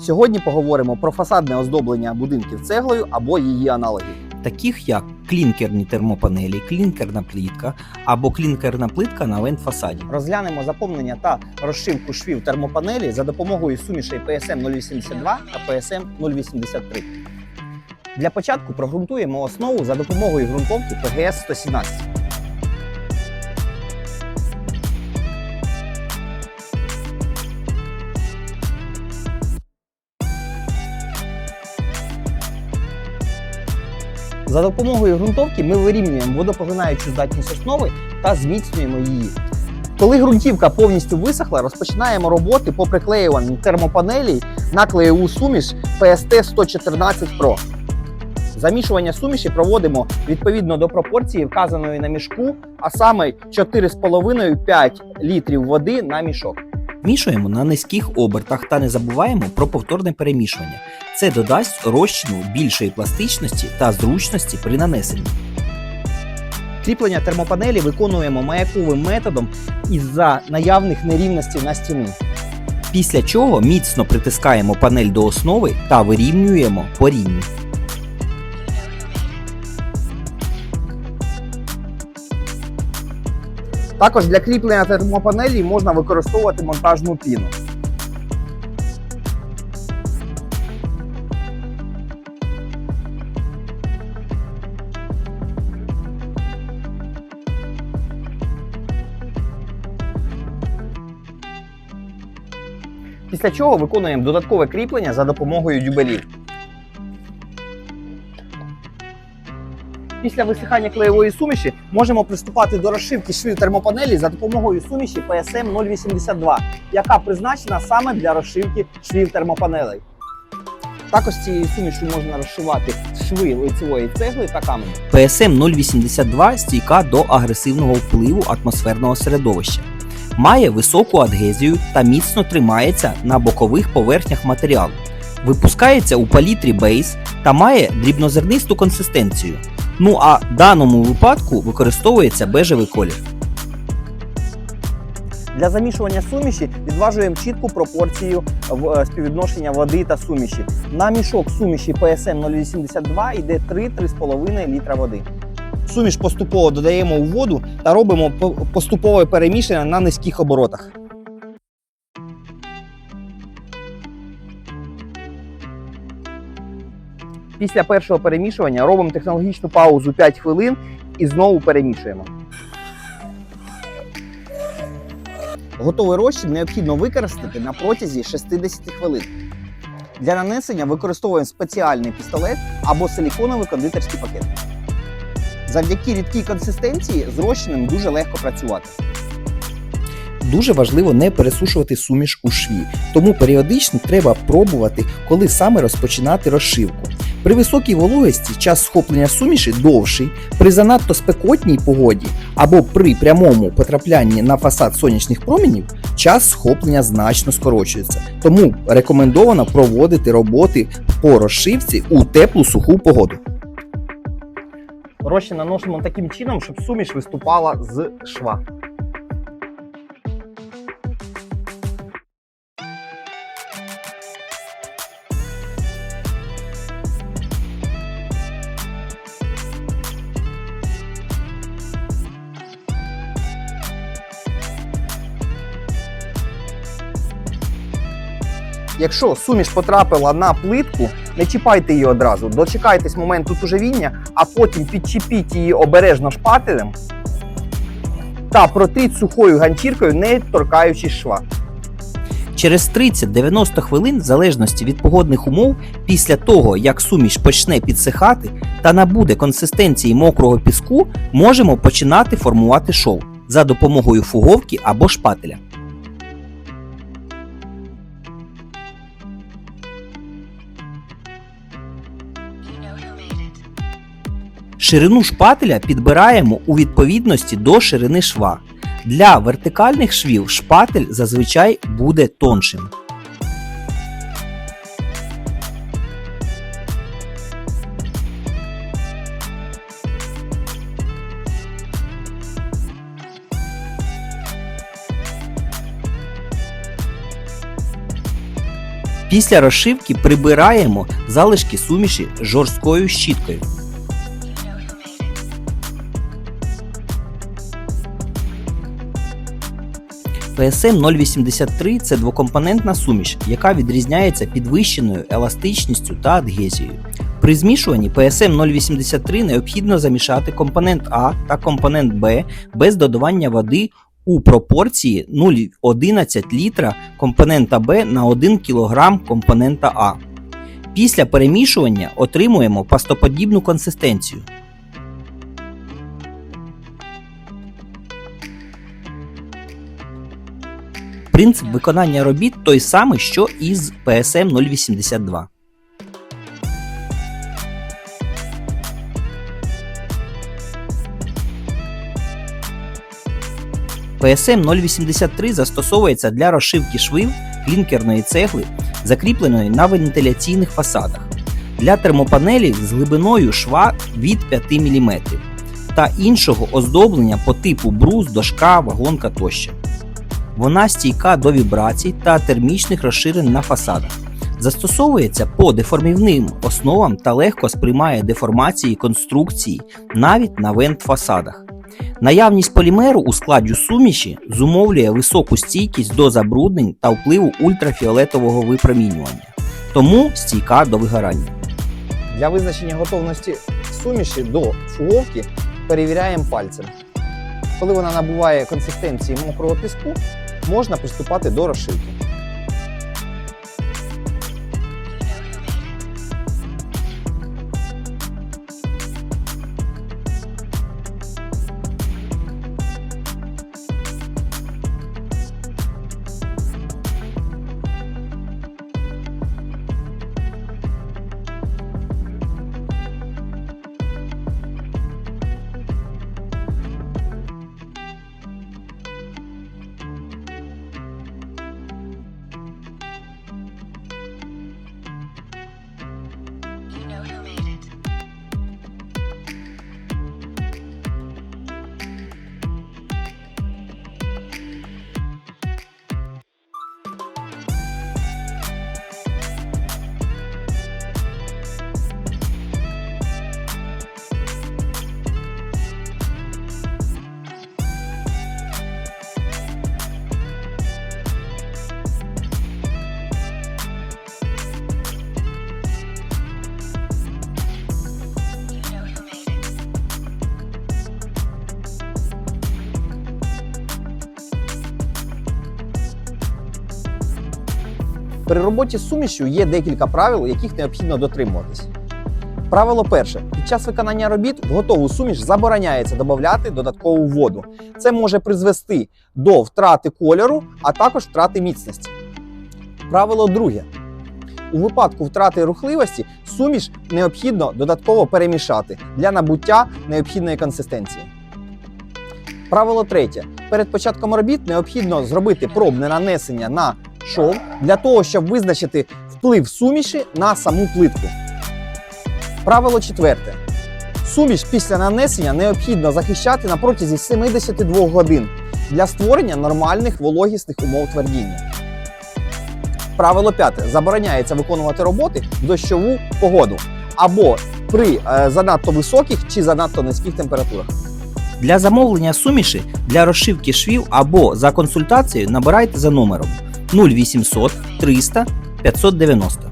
Сьогодні поговоримо про фасадне оздоблення будинків цеглою або її аналоги. таких як клінкерні термопанелі, клінкерна плітка або клінкерна плитка на вентфасаді. Розглянемо заповнення та розшивку швів термопанелі за допомогою сумішей PSM 082 та PSM 083. Для початку прогрунтуємо основу за допомогою ґрунтовки PGS 117. За допомогою ґрунтовки ми вирівнюємо водопоглинаючу здатність основи та зміцнюємо її. Коли ґрунтівка повністю висохла, розпочинаємо роботи по приклеюванню термопанелей на клеєву суміш PST 114 Pro. Замішування суміші проводимо відповідно до пропорції, вказаної на мішку, а саме 4,5-5 літрів води на мішок. Мішуємо на низьких обертах та не забуваємо про повторне перемішування. Це додасть розчину більшої пластичності та зручності при нанесенні. Кріплення термопанелі виконуємо маяковим методом із-за наявних нерівностей на стіни. Після чого міцно притискаємо панель до основи та вирівнюємо по. Також для кріплення термопанелі можна використовувати монтажну піну. Після чого виконуємо додаткове кріплення за допомогою дюбелів. Після висихання клеєвої суміші можемо приступати до розшивки швів термопанелі за допомогою суміші PSM 082, яка призначена саме для розшивки швів термопанелей. Також цією сумішю можна розшивати шви лицевої цегли та каменю. PSM 082 стійка до агресивного впливу атмосферного середовища. Має високу адгезію та міцно тримається на бокових поверхнях матеріалу. Випускається у палітрі бейс та має дрібнозернисту консистенцію. Ну а в даному випадку використовується бежевий колір. Для замішування суміші відважуємо чітку пропорцію е, співвідношення води та суміші. На мішок суміші PSM 082 йде 3-3,5 літра води. Суміш поступово додаємо у воду та робимо поступове перемішання на низьких оборотах. Після першого перемішування робимо технологічну паузу 5 хвилин і знову перемішуємо. Готовий розчин необхідно використати на протязі 60 хвилин. Для нанесення використовуємо спеціальний пістолет або силіконовий кондитерський пакет. Завдяки рідкій консистенції з розчином дуже легко працювати. Дуже важливо не пересушувати суміш у шві, тому періодично треба пробувати, коли саме розпочинати розшивку. При високій вологості час схоплення суміші довший, при занадто спекотній погоді або при прямому потраплянні на фасад сонячних промінів час схоплення значно скорочується. Тому рекомендовано проводити роботи по розшивці у теплу суху погоду. Розчин наносимо таким чином, щоб суміш виступала з шва. Якщо суміш потрапила на плитку, не чіпайте її одразу, дочекайтесь моменту тужавіння, а потім підчепіть її обережно шпателем та протріть сухою ганчіркою, не торкаючись шва. Через 30-90 хвилин, в залежності від погодних умов, після того як суміш почне підсихати та набуде консистенції мокрого піску, можемо починати формувати шов за допомогою фуговки або шпателя. Ширину шпателя підбираємо у відповідності до ширини шва. Для вертикальних швів шпатель зазвичай буде тоншим. Після розшивки прибираємо залишки суміші жорсткою щіткою. PSM 083 це двокомпонентна суміш, яка відрізняється підвищеною еластичністю та адгезією. При змішуванні PSM 083 необхідно замішати компонент А та компонент Б без додавання води у пропорції 0,11 літра компонента Б на 1 кг компонента А. Після перемішування отримуємо пастоподібну консистенцію. Принцип виконання робіт той самий, що і з PSM 082. PSM 083 застосовується для розшивки швів клінкерної цегли, закріпленої на вентиляційних фасадах, для термопанелів з глибиною шва від 5 мм та іншого оздоблення по типу брус, дошка, вагонка тощо. Вона стійка до вібрацій та термічних розширень на фасадах. Застосовується по деформівним основам та легко сприймає деформації конструкції навіть на вент-фасадах. Наявність полімеру у складі суміші зумовлює високу стійкість до забруднень та впливу ультрафіолетового випромінювання, тому стійка до вигорання. Для визначення готовності суміші до фуговки перевіряємо пальцем. Коли вона набуває консистенції мокрого піску, можна приступати до розшивки. При роботі з сумішю є декілька правил, яких необхідно дотримуватись. Правило перше: під час виконання робіт в готову суміш забороняється додати додаткову воду. Це може призвести до втрати кольору, а також втрати міцності. Правило друге. У випадку втрати рухливості суміш необхідно додатково перемішати для набуття необхідної консистенції. Правило третє. Перед початком робіт необхідно зробити пробне нанесення на шов для того, щоб визначити вплив суміші на саму плитку. Правило четверте. Суміш після нанесення необхідно захищати на протязі 72 годин для створення нормальних вологісних умов твердіння. Правило п'яте. Забороняється виконувати роботи в дощову погоду або при е, занадто високих чи занадто низьких температурах. Для замовлення суміші для розшивки швів або за консультацією набирайте за номером 0800 300 590.